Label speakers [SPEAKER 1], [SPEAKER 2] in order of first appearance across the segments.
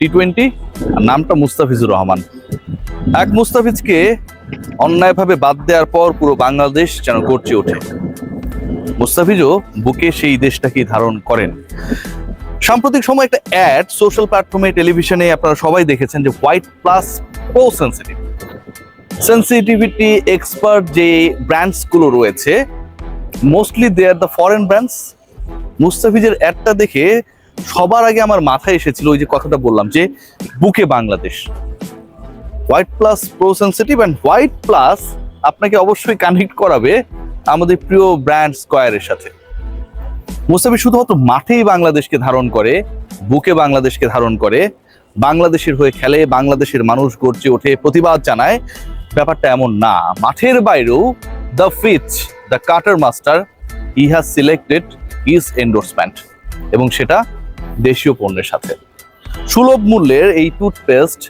[SPEAKER 1] T twenty আর নামটা মুস্তাফিজুর রহমান। এক মুস্তাফিজকে অন্যায়ভাবে বাদ দেওয়ার পর পুরো বাংলাদেশ যেন গর্জে ওঠে। মুস্তাফিজও বুকে সেই দেশটাকে ধারণ করেন। সাম্প্রতিক সময় একটা অ্যাড সোশ্যাল প্ল্যাটফর্মে টেলিভিশনে আপনারা সবাই দেখেছেন যে white plus pro sensitive sensitivity expert যে ব্র্যান্ডসগুলো রয়েছে mostly they are the foreign brands মুস্তাফিজের অ্যাডটা দেখে সবার আগে আমার মাথায় এসেছিল ওই যে কথাটা বললাম যে বুকে Bangladesh. White plus pro sensitive and white plus আপনাকে অবশ্যই কানেক্ট করাবে আমাদের প্রিয় ব্র্যান্ড স্কয়ারের সাথে। মুস্তাফিজ শুধুমাত্র মাঠেই বাংলাদেশকে ধারণ করে, বুকে বাংলাদেশকে ধারণ করে, বাংলাদেশের হয়ে খেলে, বাংলাদেশের মানুষ গর্জে ওঠে, প্রতিবাদ জানায়, ব্যাপারটা এমন না। মাঠের বাইরেও the fizz the cutter master he has selected his endorsement এবং সেটা দেশীয় পণ্যের সাথে। সুলভ মূল্যের এই টুথপেস্ট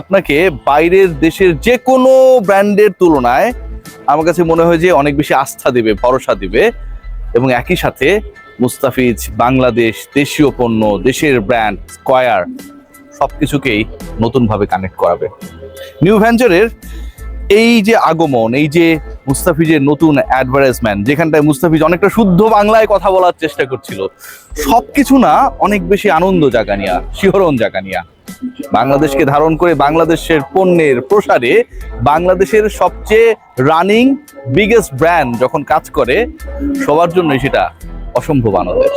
[SPEAKER 1] আপনাকে বাইরের দেশের যে কোনো ব্র্যান্ডের তুলনায় আমার কাছে মনে হয় যে অনেক বেশি আস্থা দিবে, ভরসা দিবে এবং একই সাথে মুস্তাফিজ, বাংলাদেশ, দেশীয় পণ্য, দেশের ব্র্যান্ড, স্কয়ার সব কিছুকেই নতুনভাবে কানেক্ট করাবে। নিউ ভেঞ্চারের এই যে আগমন, এই যে মুস্তাফিজের নতুন অ্যাডভার্টাইজমেন্ট যেখানটায় মুস্তাফিজ অনেকটা শুদ্ধ বাংলায় কথা বলার চেষ্টা করছিল। সব কিছু না অনেক বেশি আনন্দ জাগানিয়া, শিহরণ জাগানিয়া। বাংলাদেশকে ধারণ করে বাংলাদেশের পণ্যের প্রসারে বাংলাদেশের সবচেয়ে রানিং বিগেস্ট ব্র্যান্ড যখন কাজ করে, সবার জন্যই সেটা অসম্ভব আনন্দের।